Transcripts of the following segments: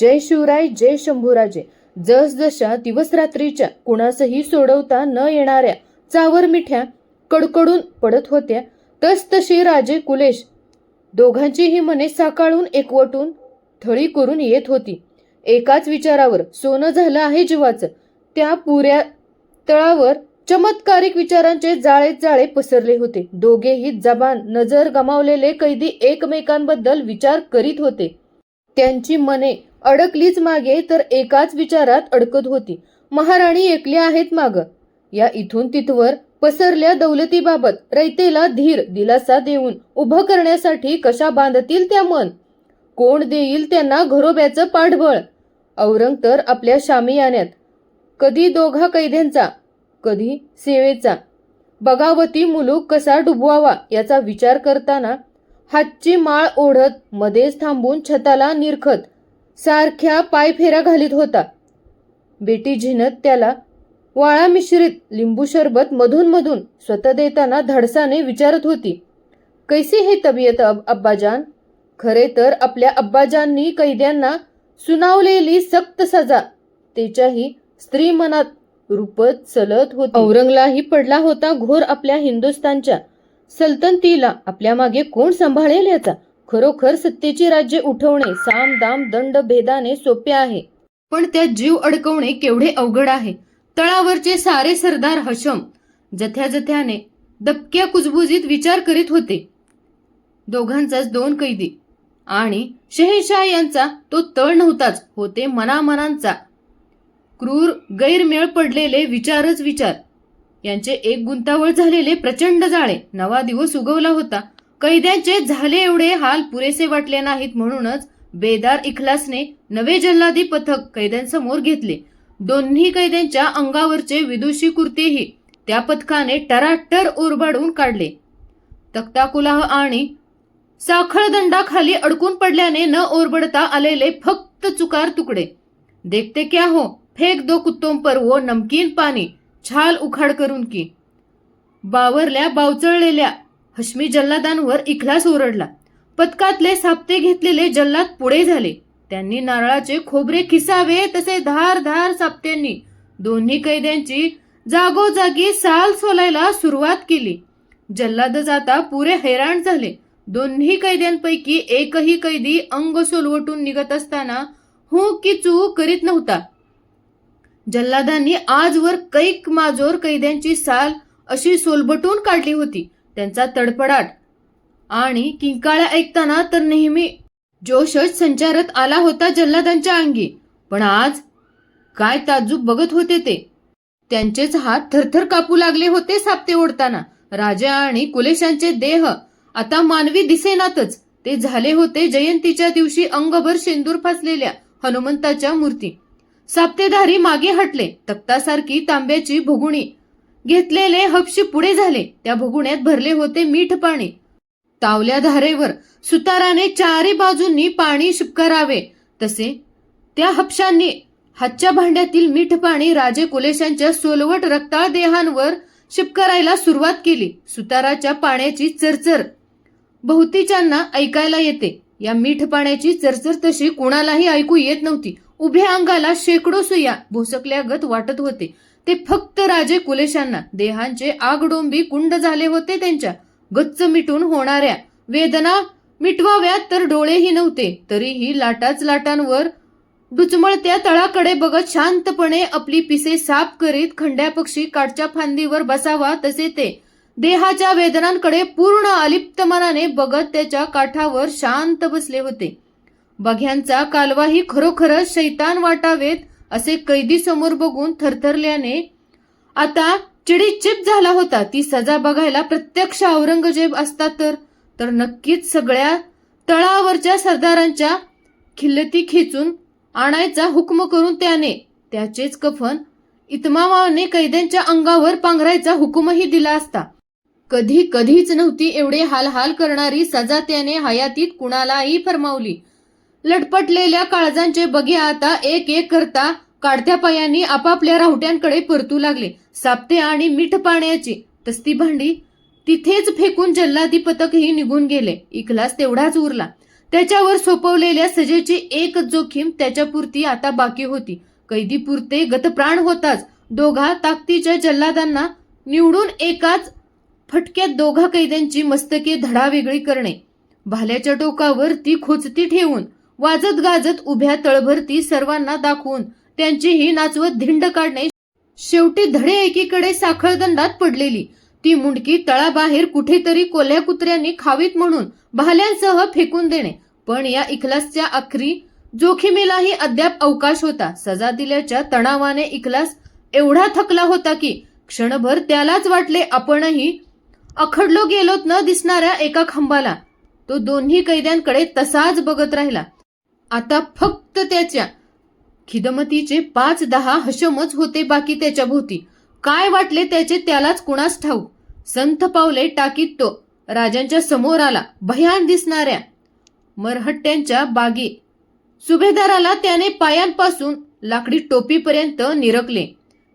जय शिवराय जय शंभूराजे. जसजशा दिवसरात्रीच्या कुणासही सोडवता न येणाऱ्या चावर मिठ्या कडकडून पडत होत्या तसतशी राजे कुलेश दोघांचीही मने साकाळून एकवटून थळी करून येत होती. एकाच विचारावर सोनं झालं आहे जीवाचं त्या पुऱ्या तळावर चमत्कारिक विचारांचे जाळे जाळे पसरले होते. दोघेही जबान नजर गमावलेले कैदी एकमेकांबद्दल विचार करीत होते. त्यांची मने अडकलीच मागे तर एकाच विचारात अडकत होती. महाराणी एकली आहेत माग. या इथून तिथवर पसरल्या दौलतीबाबत रयतेला धीर दिलासा देऊन उभं करण्यासाठी कशा बांधतील त्या मन? कोण देईल त्यांना घरोब्याचं पाठबळ? औरंग तर आपल्या शामियान्यात कधी दोघा कैद्यांचा? कधी सेवेचा? बगावती मुलूक कसा डुबवावा याचा विचार करताना हातची माळ ओढत मध्येच थांबून छताला निरखत सारख्या पायफेऱ्या घालीत होता. बेटी झिनत त्याला वाळा मिश्रित लिंबू सरबत मधून मधून स्वतः देताना धडसाने विचारत होती. कैसी हे तबियत अब अब्बाजान? खरे तर आपल्या अब्बाजांनी कैद्यांना सुनावलेली सक्त सजा. त्याच्याही स्त्री मनात रूपत चलत होत. औरंगलाही पडला होता घोर आपल्या हिंदुस्तानच्या सल्तनतीला आपल्या मागे कोण सांभाळेल याचा? खरोखर सत्तेची राज्य उठवणे साम दाम दंड भेदाने सोपे आहे. पण त्यात जीव अडकवणे केवढे अवघड आहे. तळावरचे सारे सरदार हशम जथ्या जथ्याने दबक्या कुजबुजीत विचार करीत होते. दोघांचाच दोन कैदी आणि शहेशाह यांचा तो तळ नव्हताच होते मनामनांचा. क्रूर गैरमेळ पडलेले विचारच विचार. यांचे एक गुंतावळ झालेले प्रचंड जाळे नवा दिवस उगवला होता. कैद्यांचे झाले एवढे हाल पुरेसे वाटले नाहीत म्हणूनच बेदार इखलासने नवे जल्लादी पथक कैद्यांसमोर घेतले. दोन्ही कैद्यांच्या अंगावरचे विदुषी कुर्तेही त्या पथकाने टराटर ओरबाडून काढले. तक्ताकुलाह आणि साखळदंडाखाली अडकून पडल्याने न ओरबडता आलेले फक्त चुकार तुकडे. देखते क्या हो फेक दो कुत्तों पर वो नमकीन पाणी छाल उखाड करून की. बावरल्या बावचळलेल्या हश्मी जल्लादांवर इखलास ओरडला. पथकातले साप्ते घेतलेले जल्लाद पुढे झाले. त्यांनी नारळाचे खोबरे खिसावे तसे धार धार साप्त्यांनी दोन्ही कैद्यांची जागोजागी साल सोलायला सुरुवात केली. जल्लाद जाता पुरे हैराण झाले. दोन्ही कैद्यांपैकी एकही कैदी अंग सोलवटून निघत असताना हू की चू करीत नव्हता. जल्लादांनी आजवर कैक माजोर कैद्यांची साल अशी सोलबटून काढली होती. त्यांचा तडफडाट आणि किंकाळ्या ऐकताना तर नेहमी जोशच संचारत आला होता जल्लादांच्या अंगी. पण आज काय ताजूब बघत होते ते? त्यांचेच हात थरथर कापू लागले होते सापते ओढताना. राजा आणि कुलेशांचे देह आता मानवी दिसेनातच. ते झाले होते जयंतीच्या दिवशी अंगभर शेंदूर फासलेल्या हनुमंताच्या मूर्ती. साप्तेधारी मागे हटले. तक्तासारखी तांब्याची भुगुणी घेतलेले हपशी पुढे झाले. त्या भुगुण्यात भरले होते मीठ पाणी. तावल्या धारेवर सुताराने चारी बाजूंनी पाणी शिपकारावे तसे त्या हपशांनी हातच्या भांड्यातील मीठ पाणी राजे कुलेशांच्या सोलवट रक्ताळ देहांवर शिपकारायला सुरुवात केली. सुताराच्या पाण्याची चरचर बहुतीच्यांना ऐकायला येते. या मीठ पाण्याची चरचर तशी कुणालाही ऐकू येत नव्हती. उभ्या अंगाला शेकडो सुया भोसकल्यागत वाटत होते. ते फक्त राजे कुलेशांना देहांचे आगडोंबी कुंड झाले होते त्यांच्या गच्च मिटून होणाऱ्या. वेदना मिटवाव्यात तर डोळेही नव्हते तरीही लाटाच लाटांवर डुचमळत्या तळाकडे बघत शांतपणे आपली पिसे साफ करीत खंड्या पक्षी काठच्या फांदीवर बसावा तसे ते. देहाच्या वेदनांकडे पूर्ण अलिप्त मनाने बघत त्याच्या काठावर शांत बसले होते. बघ्यांचा कालवाही खरोखरच शैतान वाटावेत असे कैदी समोर बघून थरथरल्याने आता चिडीचिप झाला होता. ती सजा बघायला प्रत्यक्ष औरंगजेब असता तर? तर नक्कीच सगळ्या तळावरच्या सरदारांच्या खिल्लती खेचून आणायचा हुकम करून त्याने त्याचेच कफन इतमामाने कैद्यांच्या अंगावर पांघरायचा हुकूमही दिला असता. कधी कधीच नव्हती एवढे हालहाल करणारी सजा त्याने हयातीत कुणालाही फरमावली. लटपटलेल्या काळजांचे बघे आता एक एक करता काढत्या पायांनी आपापल्या राहुट्यांकडे परतू लागले. सापते आणि मीठ पाण्याची तस्ती भांडी. तिथेच फेकून जल्लादी पथकही निघून गेले. इखलास तेवढाच उरला. त्याच्यावर सोपवलेल्या सजेची एक जोखीम त्याच्यापुरती आता बाकी होती. कैदीपुरते गतप्राण होताच. दोघा ताकदीच्या जल्लादांना निवडून एकाच फटक्यात दोघा कैद्यांची मस्तके धडा वेगळी करणे. भाल्याच्या टोकावर ती खोचती ठेवून वाजत गाजत उभ्या तळभरती सर्वांना दाखवून त्यांचीही नाचवत धिंड काढणे शेवटी धडे एकीकडे साखळदंडात पडलेली. ती मुंडकी तळाबाहेर कुठेतरी कोल्ह्या कुत्र्यांनी खावीत म्हणून भाल्यांसह फेकून देणे. पण या इखलासच्या आखरी जोखीमेलाही अद्याप अवकाश होता. सजा दिल्याच्या तणावाने इखलास एवढा थकला होता की क्षणभर त्यालाच वाटले आपणही अखडलो गेलोत न दिसणाऱ्या एका खांबाला. तो दोन्ही कैद्यांकडे तसाच बघत राहिला. आता फक्त त्याच्या. खिदमतीचे पाच दहा हशमच होते बाकी त्याच्या भोवती काय वाटले त्याचे त्यालाच कुणास ठाऊ? संथ पावले टाकीत तो. राजांच्या समोर आला. भयान दिसणाऱ्या. मरहट्ट्यांच्या बागी. सुभेदाराला त्याने पायांपासून लाकडी टोपीपर्यंत निरकले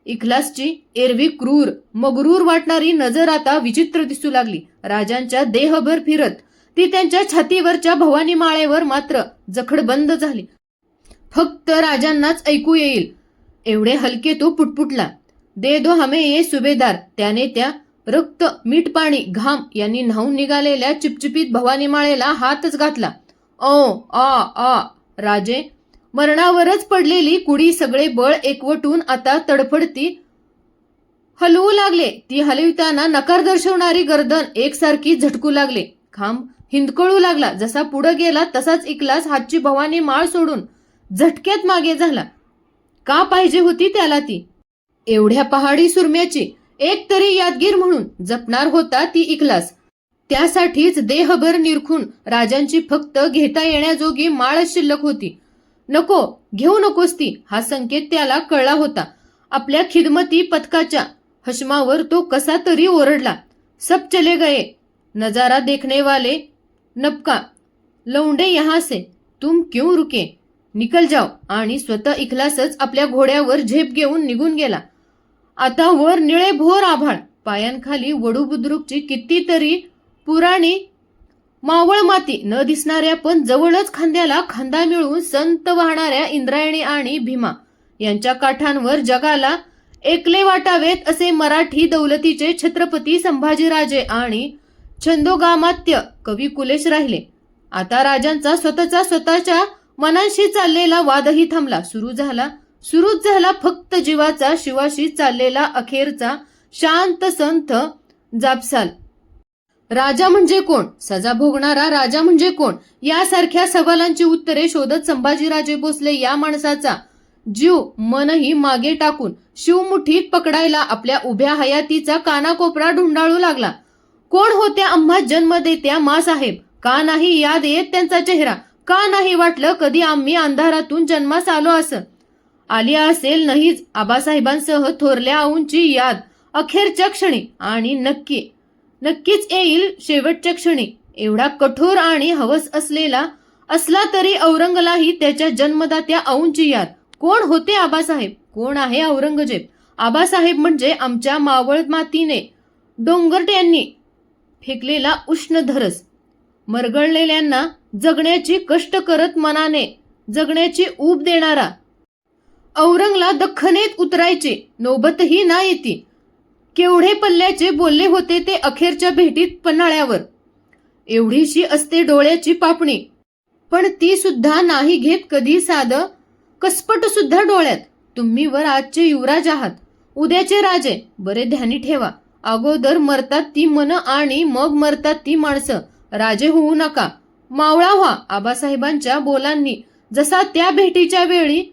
इखलासची एरवी क्रूर मगरूर वाटणारी नजर आता विचित्र दिसू लागली. राजांच्या देहभर फिरत. ती त्यांच्या छातीवरच्या भवानी माळेवर मात्र जखड बंद झाली. फक्त राजांनाच ऐकू येईल. एवढे हलके तो पुटपुटला. दे दो हमे ये सुभेदार त्याने त्या रक्त मीठ पाणी घाम यांनी न्हावून निघालेल्या चिपचिपीत भवानी माळेला हातच घातला. ओ आ आ राजे. मरणावरच पडलेली कुडी सगळे बळ एकवटून आता तडफडती हलवू लागले. ती हलविताना नकार दर्शवणारी गर्दन एकसारखी झटकू लागले. खांब हिंदकळू लागला. जसा पुढे गेला तसाच इकलास हातची भवानी माळ सोडून झटक्यात मागे झाला. का पाहिजे होती त्याला ती? एवढ्या पहाडी सुरम्याची एक तरी यादगीर म्हणून जपणार होता ती इकलास. त्यासाठीच देहभर निरखून राजांची फक्त घेता येण्याजोगी माळच शिल्लक होती. नको घेऊ नकोस ती हा संकेत त्याला कळला होता. आपल्या खिदमती पथकाच्या हशमावर तो कसा तरी ओरडला. सब चले गए नजारा देखने वाले नपका. लौंडे यहाँ से तुम क्यों रुके? निकल जाओ. आणि स्वतः इखलासच आपल्या घोड्यावर झेप घेऊन निघून गेला. आता वर निळे भोर आभाळ. पायांखाली वडू बुद्रुकची कितीतरी पुराणी मावळ माती न दिसणाऱ्या पण जवळच खांद्याला खांदा मिळून संत वाहणाऱ्या इंद्रायणी आणि भीमा यांच्या काठांवर जगाला एकले वाटावेत असे मराठी दौलतीचे छत्रपती संभाजीराजे आणि छंदोगामात्य कवी कुलेश राहिले. आता राजांचा स्वतःचा स्वतःच्या मनाशी चाललेला वादही थांबला. सुरू झाला सुरूच झाला फक्त जीवाचा शिवाशी चाललेला अखेरचा शांत संथ जापसाल. राजा म्हणजे कोण? सजा भोगणारा राजा म्हणजे कोण? यासारख्या सवालांची उत्तरे शोधत संभाजीराजे भोसले या माणसाचा जीव मनही मागे टाकून शिवमुठीत पकडायला आपल्या उभ्या हयातीचा कानाकोपरा ढुंडाळू लागला. कोण होत्या आम्हा जन्म देत्या मा साहेब? का नाही याद येत त्यांचा चेहरा? का नाही वाटलं कधी आम्ही अंधारातून जन्मास आलो असं? आली असेल नाहीच आबासाहेबांसह थोरल्या आऊंची याद. अखेरच्या क्षणी आणि नक्की. नक्कीच येईल शेवटच्या क्षणी. एवढा कठोर आणि हवस असलेला असला तरी औरंगलाही त्याच्या जन्मदात्या औंची याद. कोण होते आबासाहेब? कोण आहे औरंगजेब? आबासाहेब म्हणजे आमच्या मावळ मातीने डोंगरट्यांनी फेकलेला उष्ण धरस. मरगळलेल्यांना जगण्याची कष्ट करत मनाने जगण्याची ऊब देणारा. औरंगला दख्खनेत उतरायचे नोबतही ना येती. केवढे पल्ल्याचे बोलले होते ते अखेरच्या भेटीत पन्हाळ्यावर. एवढीशी असते डोळ्याची पापणी. पण ती सुद्धा नाही घेत कधी साध कसपट सुद्धा डोळ्यात. तुम्ही वर आजचे युवराज आहात. उद्याचे राजे बरे ध्यानी ठेवा. अगोदर मरतात ती मन आणि मग मरतात ती माणसं. राजे होऊ नका. मावळा व्हा आबासाहेबांच्या बोलांनी. जसा त्या भेटीच्या वेळी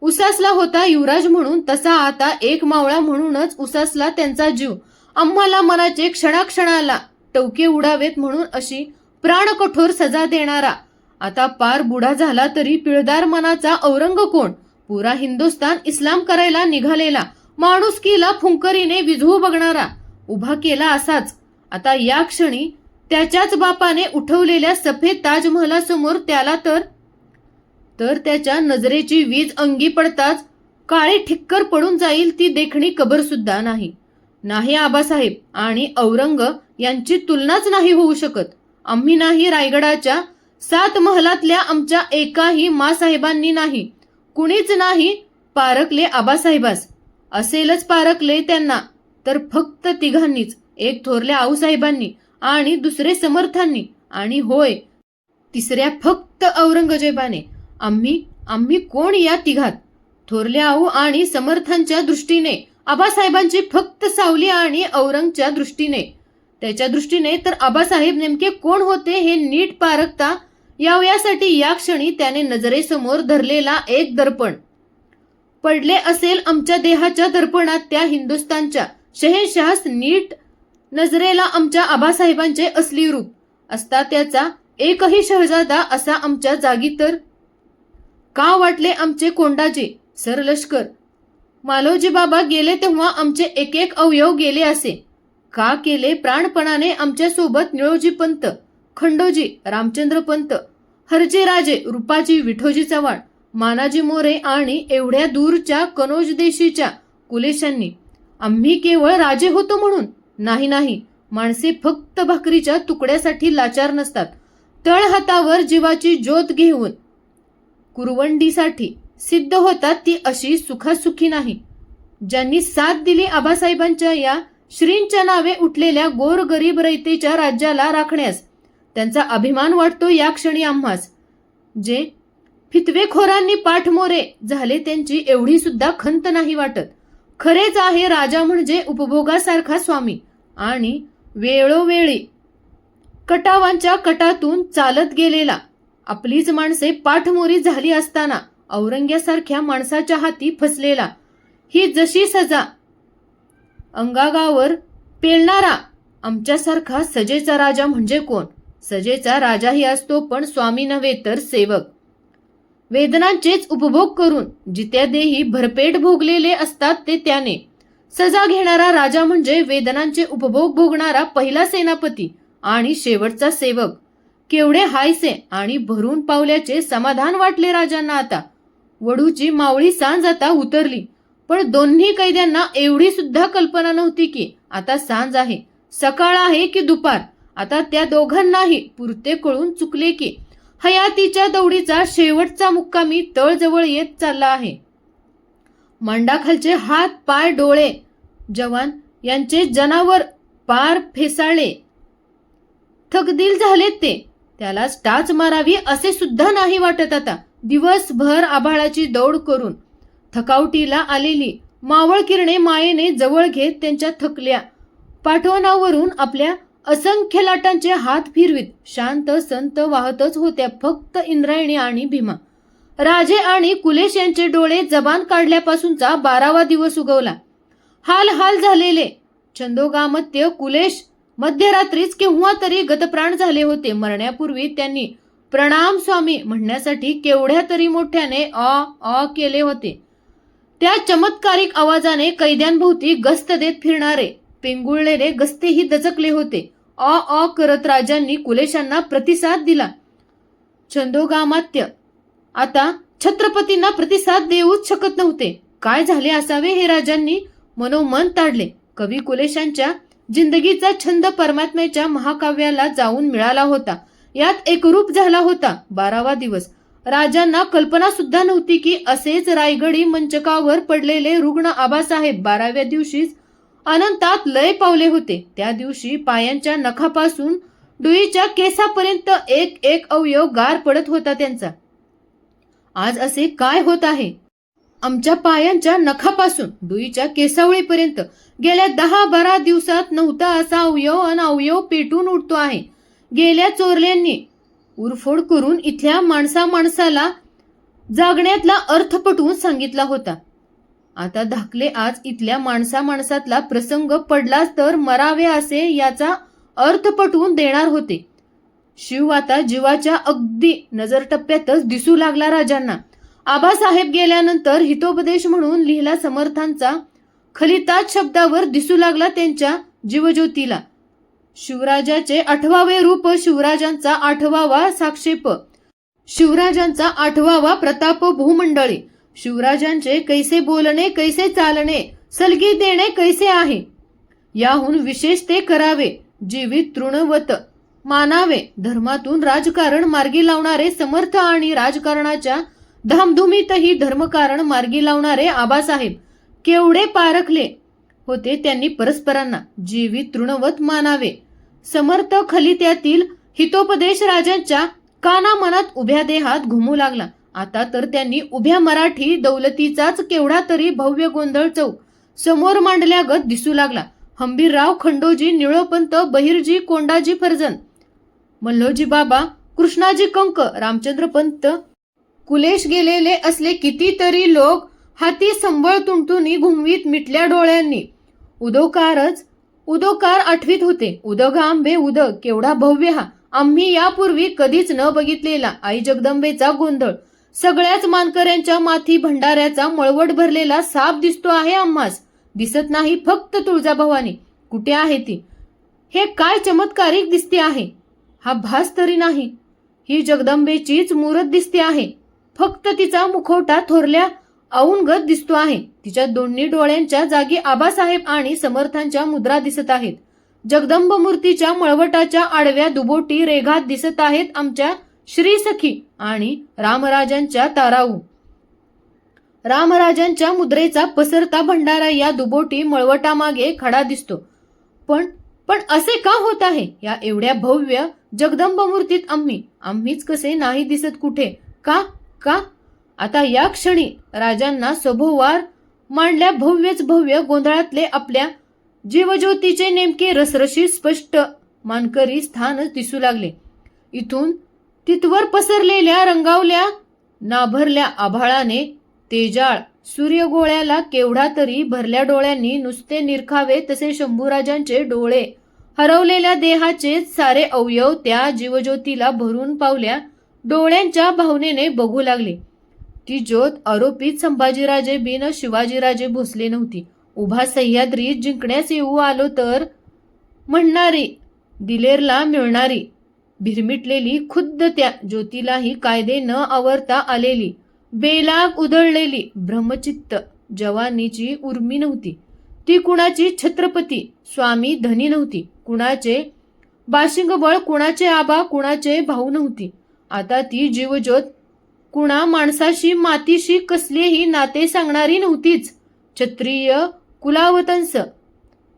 उसासला होता युवराज म्हणून तसा आता एक मावळा म्हणूनच उसासला त्यांचा जीव. आम्हाला मनाचे क्षणाक्षणाला टवके उडावेत म्हणून अशी प्राणकठोर सजा देणारा. आता पार बुढा झाला तरी पिळदार मनाचा औरंग कोण? पुरा हिंदुस्तान इस्लाम करायला निघालेला. माणुसकीला फुंकरीने विझवू बघणारा. उभा केला असाच. आता या क्षणी त्याच्याच बापाने उठवलेल्या सफेद ताजमहलासमोर त्याला तर तर त्याच्या नजरेची वीज अंगी पडताच काळे ठिक्कर पडून जाईल ती देखणी कबर सुद्धा नाही. नाही आबासाहेब आणि औरंग यांची तुलनाच नाही होऊ शकत. आम्ही नाही रायगडाच्या सात महलातल्या आमच्या एकाही मासाहेबांनी नाही. कुणीच नाही पारकले आबासाहेबास. असेलच पारकले त्यांना. तर फक्त तिघांनीच एक थोरल्या आऊसाहेबांनी आणि दुसरे समर्थांनी. आणि होय तिसऱ्या फक्त औरंगजेबाने. आम्ही आम्ही कोण या तिघात? थोरल्या आऊ आणि समर्थांच्या दृष्टीने आबासाहेबांची फक्त सावली आणि औरंगच्या दृष्टीने. त्याच्या दृष्टीने तर आबासाहेब नेमके कोण होते हे नीट पारखता यावयासाठी या क्षणी त्याने नजरेसमोर धरलेला एक दर्पण. पडले असेल आमच्या देहाच्या दर्पणात त्या हिंदुस्तानच्या शहेनशाहस नीट नजरेला आमच्या आबासाहेबांचे असली रूप असता त्याचा एकही शहजादा असा आमच्या जागी तर का वाटले आमचे कोंडाजी सर लष्कर? मालोजी बाबा गेले तेव्हा आमचे एक एक अवयव गेले असे. का केले? प्राणपणाने आमच्यासोबत निळोजी पंत खंडोजी रामचंद्र पंत हरजे राजे रुपाजी विठोजी चव्हाण मानाजी मोरे आणि एवढ्या दूरच्या कनोज देशीच्या कुलेशांनी आम्ही केवळ राजे होतो म्हणून. नाही नाही. माणसे फक्त भाकरीच्या तुकड्यासाठी लाचार नसतात. तळ हातावर जीवाची ज्योत घेऊन कुरवंडीसाठी सिद्ध होतात ती अशी सुखासुखी नाही. ज्यांनी साथ दिली आबासाहेबांच्या या श्रींच्या नावे उठलेल्या गोरगरीब रयतेच्या राज्याला राखण्यास त्यांचा अभिमान वाटतो या क्षणी आम्हास. जे फितवेखोरांनी पाठमोरे झाले त्यांची एवढी सुद्धा खंत नाही वाटत. खरेच आहे राजा म्हणजे उपभोगासारखा स्वामी. आणि वेळोवेळी कटावांच्या कटातून चालत गेलेला. आपलीच माणसे पाठमोरी झाली असताना औरंग्यासारख्या माणसाच्या हाती फसलेला. ही जशी सजा अंगागावर पेलणारा आमच्यासारखा सजेचा राजा म्हणजे कोण? सजेचा राजाही असतो पण स्वामी नव्हे तर सेवक. वेदनांचेच उपभोग करून जित्या देही भरपेट भोगलेले असतात ते त्याने. सजा घेणारा राजा म्हणजे वेदनांचे उपभोग भोगणारा पहिला सेनापती आणि शेवटचा सेवक. केवढे हायसे आणि भरून पावल्याचे समाधान वाटले राजांना आता. वडूची मावळी सांज आता उतरली. पण दोन्ही कैद्यांना एवढी सुद्धा कल्पना नव्हती की आता सांज आहे सकाळ आहे की दुपार. आता त्या दोघांनाही पुरते कळून चुकले की हयातीच्या दौडीचा शेवटचा मुक्कामी तळजवळ येत चालला आहे. मांडाखालचे हात पाय डोळे जवान यांचे जनावर पार फेसाळले. थकदिल झाले ते. त्याला टाच मारावी असे सुद्धा नाही वाटत आता. दिवसभर आभाळाची दौड करून थकावटीला आलेली मावळ किरणे मायेने जवळ घेत त्यांच्या थकल्या पाठवणावरून आपल्या असंख्य लाटांचे हात फिरवीत शांत संत वाहतच होत्या फक्त इंद्रायणी आणि भीमा. राजे आणि कुलेश यांचे डोळे जबान काढल्यापासूनचा बारावा दिवस उगवला. हाल हाल झालेले. छंदोगामत्य कुलेश मध्यरात्रीच केव्हा तरी गतप्राण झाले होते. मरण्यापूर्वी त्यांनी प्रणाम स्वामी म्हणण्यासाठी केवढ्या तरी मोठ्याने अ अ केले होते. त्या चमत्कारिक आवाजाने कैद्यांभोवती गस्त देत फिरणारे. पेंगुळलेले गस्तेही दचकले होते. अ अ करत राजांनी कुलेशांना प्रतिसाद दिला. छंदोगामात्य. आता छत्रपतींना प्रतिसाद देऊच शकत नव्हते. काय झाले असावे हे राजांनी मनोमन ताडले. कवी कुलेशांच्या जिंदगीचा छंद परमात्म्याच्या महाकाव्याला जाऊन मिळाला होता. यात एकरूप झाला होता बारावा दिवस. राजांना कल्पना सुद्धा नव्हती की असेच रायगडी मंचकावर पडलेले रुग्ण आबासाहेब बाराव्या दिवशीच अनंतात लय पावले होते. त्या दिवशी पायांच्या नखापासून डुईच्या केसापर्यंत एक एक अवयव गार पडत होता त्यांचा. आज असे काय होत आहे? आमच्या पायांच्या नखापासून डुईच्या केसावळीपर्यंत गेल्या दहा बारा दिवसात नव्हता असा अवयव अन अवयव पेटून उठतो आहे. गेल्या चोरल्यांनी उरफोड करून इथल्या माणसा माणसाला जागण्यातला अर्थ पटवून सांगितला होता. आता धाकले आज इथल्या माणसा माणसातला प्रसंग पडलाच तर मरावे असे याचा अर्थ पटवून देणार होते. शिव आता जीवाच्या अगदी नजरटप्प्यातच दिसू लागला राजांना. आबासाहेब गेल्यानंतर हितोपदेश म्हणून लिहिला समर्थांचा खलिताज शब्दावर दिसू लागला त्यांच्या जीवज्योतीला. शिवराजाचे आठवावे रूप शिवराजांचा आठवावा साक्षेप. शिवराजांचा आठवावा प्रताप भूमंडळी. शिवराजांचे कैसे बोलणे कैसे चालणे सलगी देणे कैसे आहे? याहून विशेष ते करावे जीवित तृणवत मानावे. धर्मातून राजकारण मार्गी लावणारे समर्थ आणि राजकारणाच्या धामधुमीतही धर्मकारण मार्गी लावणारे आबासाहेब केवढे पारखले होते त्यांनी परस्परांना. जीवित तृणवत मानावे. समर्थ खलित्यातील हितोपदेश राजांच्या काना मनात उभ्या देहात घुमू लागला. आता तर त्यांनी उभ्या मराठी दौलतीचाच केवढा तरी भव्य गोंधळ चौक समोर मांडल्यागत दिसू लागला. हंबीरराव खंडोजी निळोपंत बहिरजी कोंडाजी फर्जन मल्लोजी बाबा कृष्णाजी कंक रामचंद्र पंत कुलेश गेलेले असले कितीतरी लोक हाती संबळ तुंटुनी घुमवीत मिटल्या डोळ्यांनी. उदोकारच उदोकार आठवीत होते. उदग आंबे उदग केवढा भव्य हा. आम्ही यापूर्वी कधीच न बघितलेला आई जगदंबेचा गोंधळ. सगळ्याच मानकऱ्यांच्या माथी भंडाऱ्याचा मळवट भरलेला साप दिसतो आहे आम्हास. दिसत नाही फक्त तुळजाभवानी कुठे आहे ती? हे काय चमत्कारिक दिसते आहे? हा भास तरी नाही. ही जगदंबेचीच मूरत दिसते आहे. फक्त तिचा मुखवटा थोरल्या औंगत दिसतो आहे. तिच्या दोन्ही डोळ्यांच्या जागी आबासाहेब आणि समर्थांच्या मुद्रा दिसत आहेत. जगदंब मूर्तीच्या मळवटाच्या आडव्या दुबोटी रेघात दिसत आहेत आमच्या श्री सखी आणि रामराजांच्या ताराऊ. रामराजांच्या मुद्रेचा पसरता भंडारा या दुबोटी मळवटामागे खडा दिसतो. पण पण असे का होत आहे? या एवढ्या भव्य जगदंब मूर्तीत आम्ही आम्हीच कसे नाही दिसत कुठे? का का? आता या क्षणी राजांना सभोवार मांडल्या भव्यच भव्य गोंधळातले आपल्या जीवज्योतीचे नेमके रसरशी स्पष्ट मानकरी स्थानच दिसू लागले. इथून तिथवर पसरलेल्या रंगावल्या नाभरल्या आभाळाने तेजाळ सूर्यगोळ्याला केवढा तरी भरल्या डोळ्यांनी नुसते निरखावे तसे शंभूराजांचे डोळे. हरवलेल्या देहाचे सारे अवयव त्या जीवज्योतीला भरून पावल्या डोळ्यांच्या भावनेने बघू लागले. ती ज्योत आरोपित संभाजीराजे बिन शिवाजीराजे भोसले नव्हती. उभा सह्याद्री जिंकण्यास येऊ आलो तर म्हणणारी दिलेरला मिळणारी भिरमिटलेली खुद्द त्या ज्योतीलाही कायदे न आवरता आलेली. बेलाग उधळलेली ब्रह्मचित्त जवानीची उर्मी नव्हती. ती कुणाची छत्रपती स्वामी धनी नव्हती. कुणाचे बाशिंगबळ कुणाचे आबा कुणाचे भाऊ नव्हती. आता ती जीवज्योत कुणा माणसाशी मातीशी कसलेही नाते सांगणारी नव्हतीच. क्षत्रिय कुलावतंस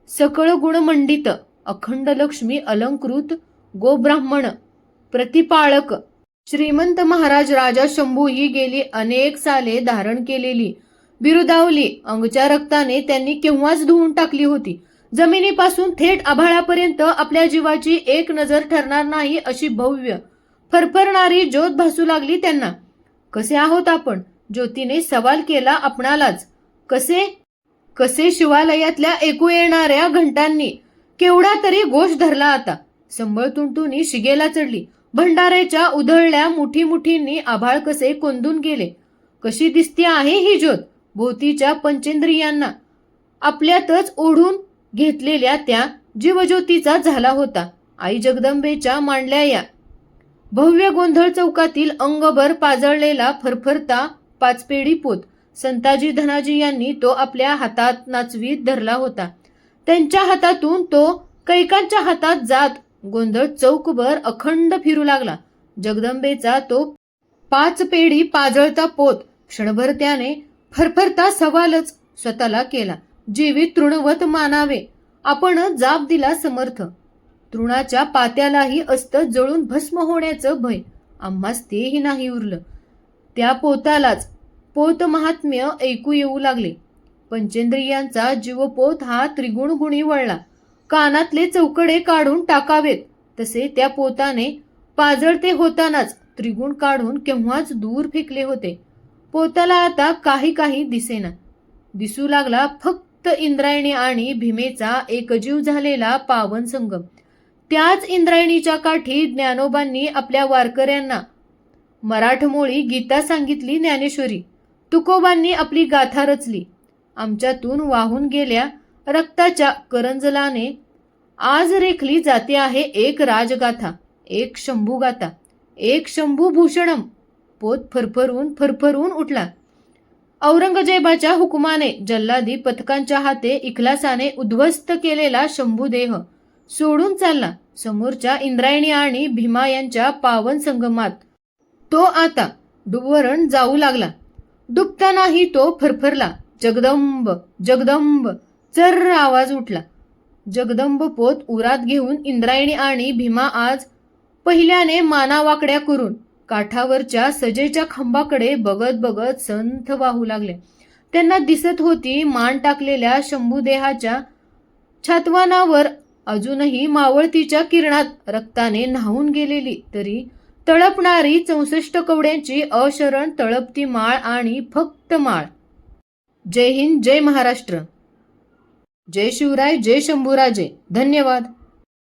सकळ गुणमंडित अखंड लक्ष्मी अलंकृत गोब्राह्मण प्रतिपाळक श्रीमंत महाराज राजा शंभू ही गेली अनेक साले धारण केलेली. बिरुदावली अंगच्या रक्ताने त्यांनी केव्हाच धुवून टाकली होती. जमिनीपासून थेट आभाळापर्यंत आपल्या जीवाची एक नजर ठरणार नाही अशी भव्य फरफरणारी ज्योत भासू लागली त्यांना. कसे आहोत आपण? ज्योतीने सवाल केला आपणालाच. कसे? कसे शिवालयातल्या ऐकू येणाऱ्या घंटांनी? केवढा तरी गोष धरला आता. संबळ तुंटूनी शिगेला चढली. भंडाऱ्याच्या उधळल्या मुठी मुठींनी आभाळ कसे कोंदून गेले. कशी दिसते आहे ही ज्योत भोवतीच्या पंचेंद्रियांना. आपल्यातच ओढून घेतलेल्या त्या जीवज्योतीचा झाला होता. आई जगदंबेच्या मांडल्या या. भव्य गोंधळ चौकातील अंगभर पाजळलेला फरफरता पाचपेढी पोत. संताजी धनाजी यांनी तो आपल्या हातात नाचवीत धरला होता. त्यांच्या हातातून तो कैकांच्या हातात जात गोंधळ चौकभर अखंड फिरू लागला. जगदंबेचा तो पाच पेढी पाजळता पोत क्षणभर त्याने फरफरता सवालच स्वतःला केला. जीवी तृणवत मानावे. आपण जाब दिला समर्थ. तृणाच्या पात्यालाही असतं जळून भस्म होण्याचं भय. आम्हास तेही नाही उरलं. त्या पोतालाच पोत महात्म्य ऐकू येऊ लागले. पंचेंद्रियांचा जीवपोत हा त्रिगुण गुणी वळला. कानातले चौकडे काढून टाकावेत. तसे त्या पोताने पाजळते होतानाच त्रिगुण काढून केव्हाच दूर फेकले होते. पोताला आता काही काही दिसेना. दिसू लागला फक्त इंद्रायणी आणि भीमेचा एकजीव झालेला पावन संगम. त्याच इंद्रायणीच्या काठी ज्ञानोबांनी आपल्या वारकऱ्यांना मराठमोळी गीता सांगितली ज्ञानेश्वरी. तुकोबांनी आपली गाथा रचली. आमच्यातून वाहून गेल्या रक्ताच्या करंजलाने आज रेखली जाते आहे एक राजगाथा एक शंभूगाथा एक शंभू भूषणम पोत फरफरून फरफरून उठला. औरंगजेबाच्या हुकुमाने जल्लादी पथकांच्या हाते इखलासाने उद्ध्वस्त केलेला शंभूदेह सोडून चालला. समोरच्या इंद्रायणी आणि भीमा यांच्या पावन संगमात तो आता डुबवरण जाऊ लागला. डुबतानाही तो फरफरला. जगदंब जगदंब. चर्र आवाज उठला. जगदंब पोत उरात घेऊन इंद्रायणी आणि भीमा आज पहिल्याने मानावाकड्या करून काठावरच्या सजेच्या खांबाकडे बघत बघत संथ वाहू लागले. त्यांना दिसत होती मान टाकलेल्या शंभूदेहाच्या छातवानावर अजूनही मावळतीच्या किरणात रक्ताने न्हावून गेलेली तरी तळपणारी चौसष्ट कवड्यांची अशरण तळपती माळ आणि फक्त माळ. जय हिंद जय महाराष्ट्र. जय शिवराय जय शंभूराजे. धन्यवाद.